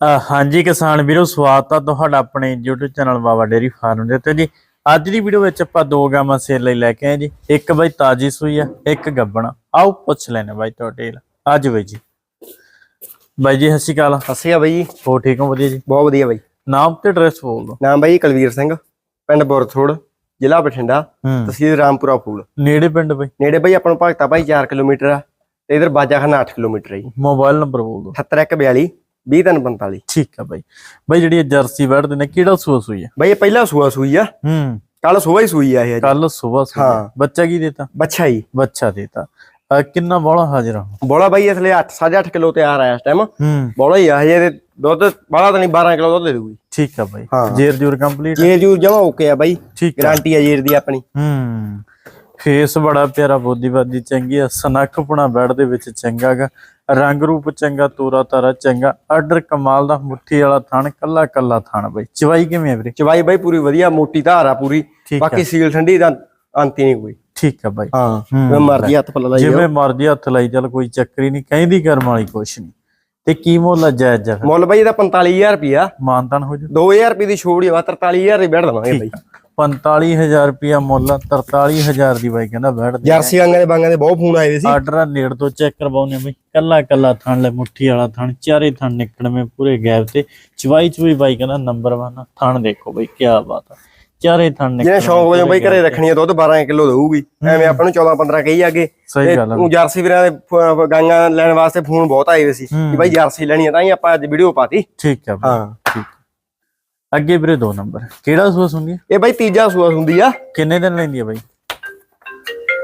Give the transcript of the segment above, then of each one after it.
ਹਾਂਜੀ ਕਿਸਾਨ ਵੀਰੋ ਸਵਾਗਤ ਆ ਤੁਹਾਡਾ ਆਪਣੇ YouTube channel Baba dairy farm ਦੇ ਉੱਤੇ ਜੀ। ਅੱਜ ਦੀ ਵੀਡੀਓ ਵਿੱਚ ਆਪਾਂ ਦੋ ਗਾਵਾਂ ਸੇਲ ਲਈ ਲੈ ਕੇ ਆਏ ਜੀ। ਇੱਕ ਬਾਈ ਤਾਜੀ ਸੂਈ ਆ ਇੱਕ ਗੱਬਣਾ ਆਓ ਪੁੱਛ ਲੈਣੇ ਬਾਈ ਤੁਹਾਡੇ ਅੱਜ ਬਾਈ ਜੀ। ਬਾਈ ਜੀ ਸਤਿ ਸ਼੍ਰੀ ਅਕਾਲ। ਸਤਿ ਸ਼੍ਰੀ ਅਕਾਲ ਬਾਈ ਜੀ। ਹੋ ਠੀਕ ਹੋ? ਵਧੀਆ ਜੀ। ਬਹੁਤ ਵਧੀਆ ਬਾਈ। ਨਾਮ ਤੇ ਐਡਰੈਸ ਬੋਲ ਦਿਓ। ਨਾਮ ਬਾਈ ਕੁਲਵੀਰ ਸਿੰਘ ਪਿੰਡ ਬੁਰਥੋੜ ਜ਼ਿਲ੍ਹਾ ਬਠਿੰਡਾ ਤਹਿਸੀਲ ਰਾਮਪੁਰਾ ਫੂਲ। ਨੇੜੇ ਪਿੰਡ ਬਾਈ? ਨੇੜੇ ਬਾਈ ਆਪਾਂ ਨੂੰ ਭਗਤਾ ਬਾਈ 4 ਕਿਲੋਮੀਟਰ ਆ ਤੇ ਇਧਰ ਬਾਜਾਖਾਨਾ 8 ਕਿਲੋਮੀਟਰ ਹੈ ਜੀ। ਮੋਬਾਈਲ ਨੰਬਰ ਬੋਲ ਦਿਓ। 7142 20345 ਠੀਕ ਆ ਬਾਈ। ਬਾਈ ਜਿਹੜੀ ਜਰਸੀ ਵੜਦੇ ਨੇ ਕਿਹੜਾ ਸੂਆ ਸੂਈ ਆ? ਬਾਈ ਇਹ ਪਹਿਲਾ ਸੂਆ ਸੂਈ ਆ। ਹੂੰ। ਕੱਲ ਸੂਆ ਹੀ ਸੂਈ ਆ ਇਹ ਕੱਲ ਸਵੇਰ ਸੂਈ ਹਾਂ। ਬੱਚਾ ਕੀ ਦੇਤਾ? ਬੱਚਾ ਜੀ। ਬੱਚਾ ਦੇਤਾ। ਕਿੰਨਾ ਬੋਲਾ ਹਾਜ਼ਰ ਆ? ਬੋਲਾ ਬਾਈ ਇਸਲੇ 8 8.5 ਕਿਲੋ ਤਿਆਰ ਆ ਇਸ ਟਾਈਮ ਹੂੰ। ਬੋਲਾ ਹੀ ਆ ਹਜੇ ਦੁੱਧ ਬਾਲਾ ਤਾਂ ਨਹੀਂ 12 ਕਿਲੋ ਦੁੱਧ ਦੇ ਦੂਗੀ ਠੀਕ ਆ ਬਾਈ। ਹਾਂ। ਜੇਰ ਜੂਰ ਕੰਪਲੀਟ ਜੇਰ ਜੂਰ ਜਮਾ ਓਕੇ ਆ ਬਾਈ। ਗਾਰੰਟੀ ਆ ਜੇਰ ਦੀ ਆਪਣੀ। ਹੂੰ। ਫੇਸ ਬੜਾ ਪਿਆਰਾ ਬੋਦੀਵਾਦੀ ਚੰਗੀ ਆ ਸਨੱਖਪਣਾ ਬੈਡ ਦੇ ਵਿੱਚ ਚੰਗਾ ਗਾ। ਰੰਗ ਰੂਪ ਚੰਗਾ ਤੋਰਾ ਤਾਰਾ ਚੰਗਾ ਆਰਡਰ ਕਮਾਲ ਦਾ ਮੁੱਠੀ ਵਾਲਾ ਥਣ ਕੱਲਾ ਕੱਲਾ ਥਣ ਬਾਈ। ਚਵਾਈ ਕਿਵੇਂ ਆ ਵੀਰੇ? ਚਵਾਈ ਬਾਈ ਪੂਰੀ ਵਧੀਆ ਮੋਟੀ ਧਾਰ ਆ ਪੂਰੀ। ਠੀਕ ਬਾਕੀ ਸੀਲ ਠੰਡੀ ਦਾ ਅੰਤ ਹੀ ਨਹੀਂ ਕੋਈ। ਠੀਕ ਆ ਬਾਈ। ਹਾਂ। ਜਿਵੇਂ ਮਰਜ਼ੀ ਹੱਥ ਪੱਲਾ ਲਾਈ ਜਿਵੇਂ ਮਰਜ਼ੀ ਹੱਥ ਲਾਈ ਚੱਲ ਕੋਈ ਚੱਕਰ ਹੀ ਨਹੀਂ ਕਹਿੰਦੀ ਕਰਮ ਵਾਲੀ ਕੁਛ ਨਹੀਂ। ਤੇ ਕੀ ਮੁੱਲ ਆ ਜਾਇਜ਼ ਜਾ ਫਿਰ? ਮੁੱਲ ਬਾਈ ਇਹਦਾ 45000 ਰੁਪਿਆ ਮਾਨਤਨ ਹੋ ਜੂ 2000 ਰੁਪਏ ਦੀ ਛੋੜ ਹੀ ਆ 43000 ਦੀ ਬੈਠ ਦਵਾਂਗੇ ਬਾਈ। 45000 ਰੁਪਿਆ ਮੁੱਲ ਆ, 43000 ਦੀ ਬਾਈ ਕਹਿੰਦਾ ਬੈਠ ਦੇ। ਜਰਸੀ ਵਾਂਗਾਂ ਦੇ ਬਾਂਗਾਂ ਦੇ ਬਹੁਤ ਫੋਨ ਆਏ ਸੀ। ਆਰਡਰ ਨੇੜ ਤੋਂ ਚੈੱਕ ਕਰਵਾਉਨੇ ਬਈ। ਕੱਲਾ ਕੱਲਾ ਥਣ ਲੈ ਮੁੱਠੀ ਵਾਲਾ ਥਣ ਚਾਰੇ ਥਣ ਨਿਕਲਵੇਂ ਪੂਰੇ ਗੈਪ ਤੇ। ਚਵਾਈ ਚੁਈ ਬਾਈ ਕਹਿੰਦਾ ਨੰਬਰ 1 ਥਣ ਦੇਖੋ ਬਈ ਕੀ ਬਾਤ ਆ। ਚਾਰੇ ਥਣ ਨਿਕਲਵੇਂ ਜਿਹਨੇ ਸ਼ੌਂਕ ਵਜੋਂ ਬਾਈ ਘਰੇ ਰੱਖਣੀ ਆ ਦੁੱਧ 12 ਕਿਲੋ ਦੇਊਗੀ। ਐਵੇਂ ਆਪਾਂ ਨੂੰ 14 15 ਕਹੀ ਅੱਗੇ ਸਹੀ ਗੱਲ ਆ। ਜਰਸੀ ਵੀਰਾਂ ਦੇ ਗਾਂਗਾਂ ਲੈਣ ਵਾਸਤੇ ਫੋਨ ਬਹੁਤ ਆਏ ਵੇ ਸੀ। ਕਿ ਬਾਈ ਜਰਸੀ ਲੈਣੀ ਆ ਤਾਂ ਹੀ ਆਪਾਂ ਅੱਜ ਵੀਡੀਓ ਪਾਤੀ ਠੀਕ ਆ ਹਾਂ। ਠੀਕ। ਅੱਗੇ ਵੀਰੇ ਦੋ ਨੰਬਰ। ਕਿਹੜਾ ਸੂਆ ਸੁਣੀਏ? ਇਹ ਬਾਈ ਤੀਜਾ ਸੂਆ ਹੁੰਦੀ ਆ। ਕਿੰਨੇ ਦਿਨ ਲੈਂਦੀ ਆ ਬਾਈ?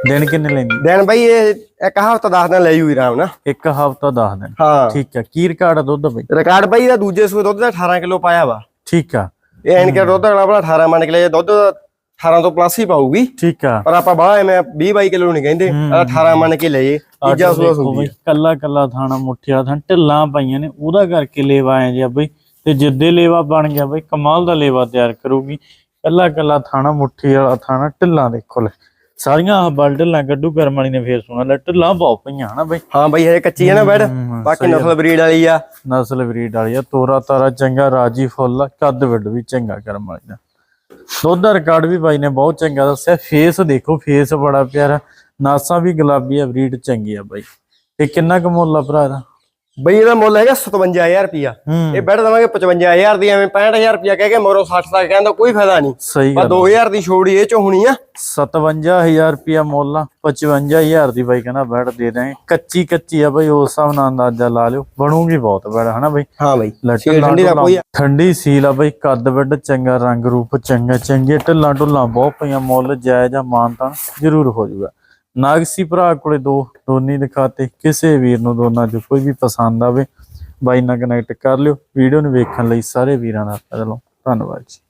ਦਿਨ ਕਿੰਨੇ ਲੈਂਦੀ? ਦਿਨ ਬਾਈ ਇਹ ਇੱਕ ਹਫ਼ਤਾ 10 ਦਿਨ ਲੈ ਜੂਗੀ ਆਰਾਮ ਨਾਲ। ਇੱਕ ਹਫਤਾ 10 ਦਿਨ। ਹਾਂ। ਠੀਕ ਆ। ਕੀ ਰਿਕਾਰਡ ਆ ਦੁੱਧ ਬਈ? ਰਿਕਾਰਡ ਬਾਈ ਦਾ ਦੂਜੇ ਸੂਏ ਦੁੱਧ ਦਾ 18 ਕਿਲੋ ਪਾਇਆ ਵਾ। ਠੀਕ ਆ। ਇਹ ਐਨ ਕੇ ਦੁੱਧ ਵਾਲਾ ਆਪਣਾ 18 ਮੰਨ ਕੇ ਲਿਆ ਦੁੱਧ 18 ਤੋਂ ਪਲੱਸ ਹੀ ਪਾਊਗੀ। ਠੀਕ ਆ। ਪਰ ਆਪਾਂ ਬਾਹਰ ਐਵੇਂ 20 22 ਕਿਲੋ ਨਹੀਂ ਕਹਿੰਦੇ। ਆਹ 18 ਮੰਨ ਕੇ ਲਈਏ ਤੀਜਾ ਸੂਆ ਹੁੰਦੀ ਕੱਲਾ ਕੱਲਾ ਥਾਣਾ ਮੁੱਠਿਆ ਥਾਂ ਢਿੱਲਾਂ ਪਾਈਆਂ ਨੇ। ਉਹਦਾ ਕਰਕੇ ਲੇਵਾ ਆਏ ਜੀ ਬਈ। ਤੇ ਜਿੱਦੇ ਲੇਵਾ ਬਣ ਗਿਆ ਬਈ ਕਮਾਲ ਦਾ ਲੇਵਾ ਤਿਆਰ ਕਰੂਗੀ। ਕੱਲਾ ਕੱਲਾ ਥਾਣਾ ਮੁੱਠੀ ਵਾਲਾ ਥਾਣਾ ਢਿੱਲਾਂ ਦੇਖੋ ਲੈ ਸਾਰੀਆਂ ਆਹ ਬਲ ਢਿੱਲਾਂ ਕੱਢੂ ਕਰਮ ਵਾਲੀ ਨੇ ਫੇਰ ਸੁਣਾ ਲੈ ਢਿੱਲਾਂ ਬਹੁਤ ਪਈਆਂ ਹਨਾ ਬਈ। ਹਾਂ ਬਈ ਹਜੇ ਕੱਚੀ ਹੈ ਨਾ ਬੈਡ ਬਾਕੀ ਨਸਲ ਬਰੀਡ ਵਾਲੀ ਆ। ਨਸਲ ਬਰੀਡ ਵਾਲੀ ਆ ਤੋਰਾ ਤਾਰਾ ਚੰਗਾ ਰਾਜੀ ਫੁੱਲ ਆ, ਕੱਦ ਵੱਡ ਵੀ ਚੰਗਾ ਕਰਮ ਵਾਲੀ ਦਾ। ਦੁੱਧ ਦਾ ਰਿਕਾਰਡ ਵੀ ਬਾਈ ਨੇ ਬਹੁਤ ਚੰਗਾ ਦੱਸਿਆ ਫੇਸ ਦੇਖੋ ਫੇਸ ਬੜਾ ਪਿਆਰਾ ਨਾਸਾਂ ਵੀ ਗੁਲਾਬੀ ਆ ਬਰੀਡ ਚੰਗੀ ਆ ਬਾਈ। ਤੇ ਕਿੰਨਾ ਕੁ ਮੁੱਲ ਆ ਭਰਾ ਇਹਦਾ? ਬਈ ਇਹਦਾ ਮੁੱਲ ਹੈਗਾ 57000 ਰੁਪਿਆ ਇਹ ਬੈਡ ਦਵਾਂਗੇ 55000 ਦੀ ਐਵੇਂ 65000 ਰੁਪਿਆ ਕਹਿ ਕੇ ਮੋਰੋ 60 ਤੱਕ ਕਹਿੰਦਾ ਕੋਈ ਫਾਇਦਾ ਨਹੀਂ। ਸਹੀ ਪਰ ਗੱਲ 2000 ਦੀ ਛੋੜੀ ਇਹ ਚੋਂ ਹੋਣੀ ਆ। 57000 ਰੁਪਿਆ ਮੁੱਲ ਆ 55000 ਦੀ ਬਾਈ ਕਹਿੰਦਾ ਬੈਡ ਦੇ ਦਾਂਗੇ ਕੱਚੀ ਕੱਚੀ ਆ ਬਾਈ ਉਸ ਹਿਸਾਬ ਨਾਲ ਅੰਦਾਜ਼ਾ ਲਾ ਲਿਓ। ਬਣੂਗੀ ਬਹੁਤ ਬੈਡ ਹਨਾ ਬਾਈ? ਹਾਂ ਬਈ। ਠੰਡੀ ਦਾ ਕੋਈ ਠੰਡੀ ਸੀਲ ਆ ਬਈ ਕੱਦ ਵੱਡ ਚੰਗਾ ਰੰਗ ਰੂਪ ਚੰਗਾ ਚੰਗੇ ਢਿੱਲਾਂ ਢੁੱਲਾਂ ਬਹੁਤ ਪਈਆਂ ਮੁੱਲ ਜਾਇਜ਼ ਆ ਮਾਨਤਾਨ ਜ਼ਰੂਰ ਹੋ ਜਾਊਗਾ। ਨਾਗਸੀ ਭਰਾ ਕੋਲੇ ਦੋ ਦੋਨੀ ਦਿਖਾਤੇ ਕਿਸੇ ਵੀਰ ਨੂੰ ਦੋਨਾਂ ਚ ਕੋਈ ਵੀ ਪਸੰਦ ਆਵੇ, ਬਾਈ ਨਾਲ ਕਨੈਕਟ ਕਰ ਲਿਓ, ਵੀਡੀਓ ਨੂੰ ਵੇਖਣ ਲਈ ਸਾਰੇ ਵੀਰਾਂ ਦਾ ਪਹਿਲੋਂ ਧੰਨਵਾਦ ਜੀ।